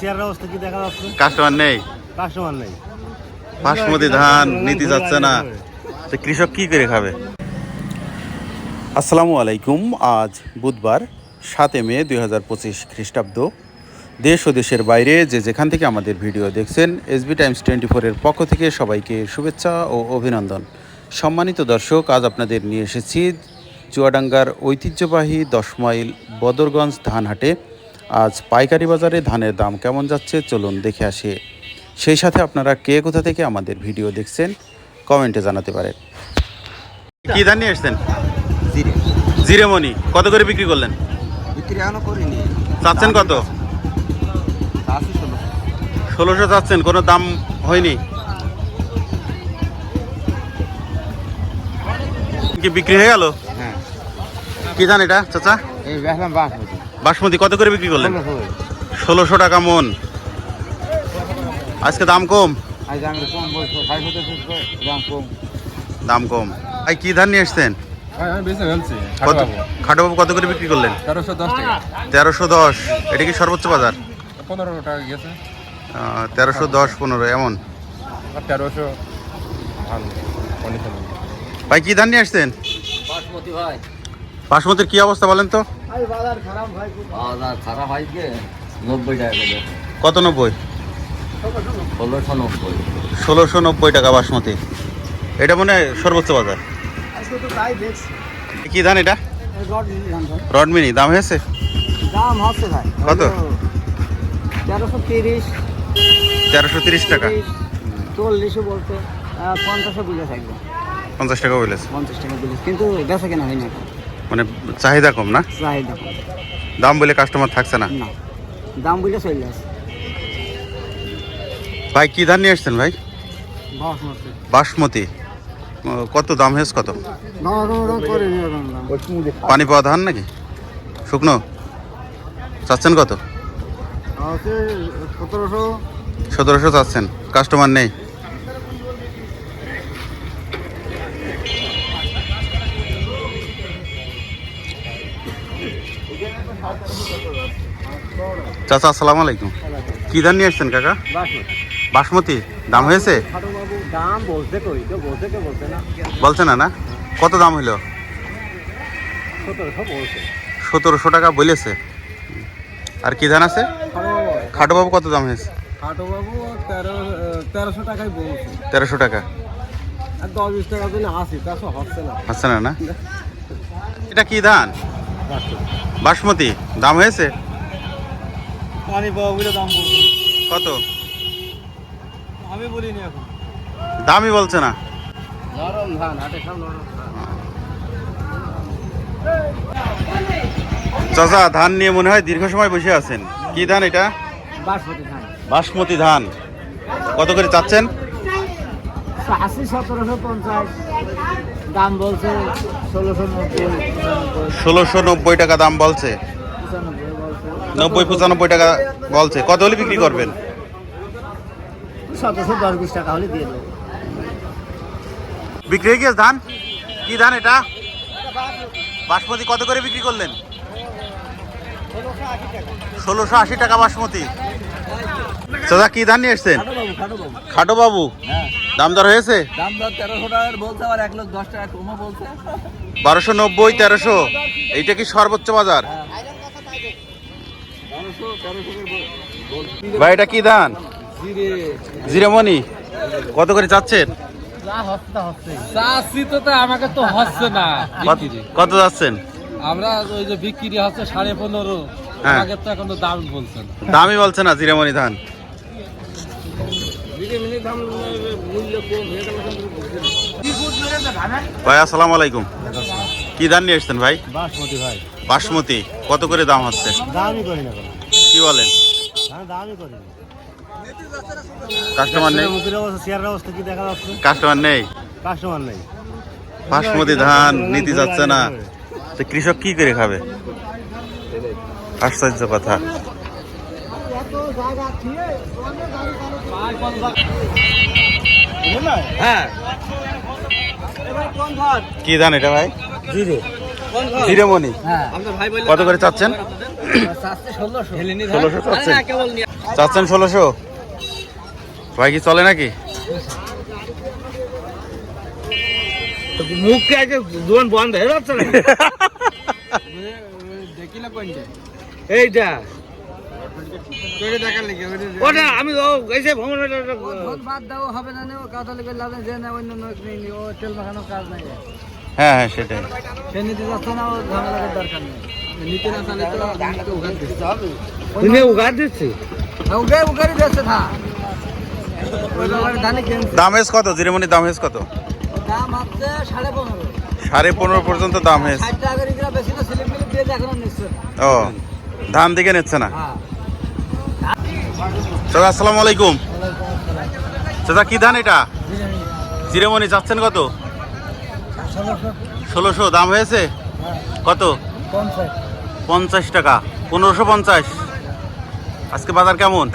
চেয়ারের অবস্থা কি দেখা যাচ্ছে? কাস্টমার নেই। কাস্টমার নেই। বাসমতি ধান নিতে যাচ্ছে না। তো কৃষক কি করে খাবে? আসসালামু আলাইকুম। আজ বুধবার সাতে মে দুই হাজার পঁচিশ খ্রিস্টাব্দ। দেশ ও দেশের বাইরে যে যেখান থেকে আমাদের ভিডিও দেখছেন এসবি টাইমস টোয়েন্টি ফোরের পক্ষ থেকে সবাইকে শুভেচ্ছা ও অভিনন্দন। সম্মানিত দর্শক আজ আপনাদের নিয়ে এসেছি চুয়াডাঙ্গার ঐতিহ্যবাহী দশ মাইল বদরগঞ্জ ধানহাটে। আজ পাইকারি বাজারে ধানের দাম কেমন যাচ্ছে চলুন দেখে আসি। সেই সাথে আপনারা কে কোথা থেকে আমাদের ভিডিও দেখছেন কমেন্টে জানাতে পারেন। কি ধান নিয়ে এসছেন? জিরে। জিরেমণি কত করে বিক্রি করলেন? বিক্রি এখনও করিনি। চাচ্ছেন কত? ষোলোশো চাচ্ছেন কোনো দাম হয়নি? কি বিক্রি হয়ে গেল? হ্যাঁ। কি ধান এটা চাচা? বাসমতি কত করে বিক্রি করলেন? ষোলোশো টাকা মন। আজকে দাম কম? দাম কম। দাম কম। কি ধান নিয়ে এসছেন ফেলছি। কত খাটোবাবু কত করে বিক্রি করলেন? তেরোশো দশ এটা কি সর্বোচ্চ বাজার? পনেরো টাকা গেছে। তেরোশো দশ পনেরো এমন? তেরোশো ভাই কি ধান নিয়ে আসছেন? বাসমতি বাসমতির কি অবস্থা বলেন তো? বাজার খারাপ হয় যে নব্বই টাকা কত নব্বই? ষোলোশো নব্বই। ষোলোশো নব্বই। টাকা বাসমতি। এটা মনে হয় সর্বোচ্চ বাজার। কি ধান এটা? রডমিনি দাম হয়েছে? দাম হচ্ছে ভাই। কত? তেরোশো তিরিশ। তেরোশো তিরিশ টাকা। চল্লিশও বলতে পঞ্চাশও বিলে থাকবে পঞ্চাশ টাকা বলেছে। পঞ্চাশ টাকা বিলে কিন্তু বেচা কেনা হয় না এখন। মানে চাহিদা কম না? চাহিদা কম। দাম বলে কাস্টমার থাকছে না? না। দাম বুঝলে চলে আসে। ভাই কি ধান নিয়ে আসছেন ভাই? বাসমতি। বাসমতি। কত দাম হয়েছে কত? পানি পাওয়া ধান নাকি? শুকনো? চাচ্ছেন কত? সতেরোশো। সতেরোশো চাচ্ছেন। কাস্টমার নেই? চাচা আসসালামু আলাইকুম। কি ধান নিয়ে আসছেন কাকা? বাসমতি। দাম হয়েছে? বলছে না? না কত দাম হইল সতেরোশো টাকা বলেছে। আর কি ধান আছে? খাটো বাবু কত দাম হয়েছে? তেরোশো টাকা। হচ্ছে না না? এটা কি ধান? বাসমতি। দাম হয়েছে? পানি পাওয়া দাম কত? আমি বলিনি এখন। দামই বলছে না। নরম ধান হাটে সব নরম চাচা ধান নিয়ে মনে হয় দীর্ঘ সময় বসে আছেন। কি ধান এটা? বাসমতি ধান। বাসমতি ধান। কত করে চাচ্ছেন? আশি সতেরোশো পঞ্চাশ। দাম বলছে ষোলোশো নব্বই টাকা দাম বলছে। নব্বই পঁচানব্বই টাকা বলছে। কত হলে বিক্রি করবেন? সতেরোশো দশ বিশ টাকা হলে দিয়ে দেবো। বিক্রি হয়ে গিয়েছে ধান? কি ধান এটা? বাসমতি কত করে বিক্রি করলেন? ষোলোশো আশি টাকা। বাসমতি। চাচা কি ধান নিয়ে এসছেন? খাটো বাবু খাটো বাবু খাটো বাবু হ্যাঁ দাম দর হয়েছে? দাম দর তেরোশো টাকার বলছে আবার এক লোক দশ টাকা কমও বলছে। বারোশো নব্বই তেরোশো। এইটা কি সর্বোচ্চ বাজার? বলছে ভাই এটা কি ধান? জিরেমণি কত করে চাচ্ছেন? তো তো আমাকে তো হচ্ছে না। কত- যাচ্ছেন? আমরা ওই যে বিক্রি হচ্ছে সাড়ে পনেরো। হ্যাঁ। আমাকে তো এখন তো দাম বলছেন দামই বলছে না জিরেমণি ধান। ভাই আসসালামু আলাইকুম। কি ধান নিয়ে এসছেন ভাই? বাসমতি ভাই। বাসমতি। কত করে দাম হচ্ছে? দামই করি না কি বলেন? দামই করি না। কাস্টমার নেই? কাস্টমার নেই? কাস্টমার নেই। বাসমতি ধান নিতে যাচ্ছে না। তো কৃষক কি করে খাবে? আশ্চর্য কথা। হ্যাঁ। কি ধান এটা ভাই? জিরো। জিরেমণি। হ্যাঁ। কত করে চাচ্ছেন? ষোলোশো চাচ্ছেন। চাচ্ছেন ষোলোশো? ভাই কি চলে নাকি? মুখকে দোকান বন্ধ হয়ে যাচ্ছে না দেখিলে কোনটা এইটা ওটা আমি ও এসে ভ্রমণ বাদ দাও হবে না ও কাদা লেগে লাভ যে না অন্য ও তেল মাখানোর কাজ নাই। হ্যাঁ হ্যাঁ সেটাই। সে নিতে যাচ্ছে না ও ঝামেলার দরকার নেই। নিতে না চালে তো উগার দিচ্ছে। তুমি উগার দিচ্ছি? উগার উগারই দিচ্ছে থা। ওই ব্যাপারে ধানে কিনছে। দাম হেস কত? জিরেমনির দাম হেস কত? দাম হচ্ছে সাড়ে পনেরো। সাড়ে পনেরো পর্যন্ত দাম হেস নিচ্ছে ও ধান দিকে নিচ্ছে না? হ্যাঁ। চাচা আসসালামু আলাইকুম। চাচা কি ধান এটা? জিরেমণি যাচ্ছেন কত? ষোলোশো। দাম হয়েছে? কত? পঞ্চাশ টাকা। পনেরোশো পঞ্চাশ। আজকে বাজার কেমন?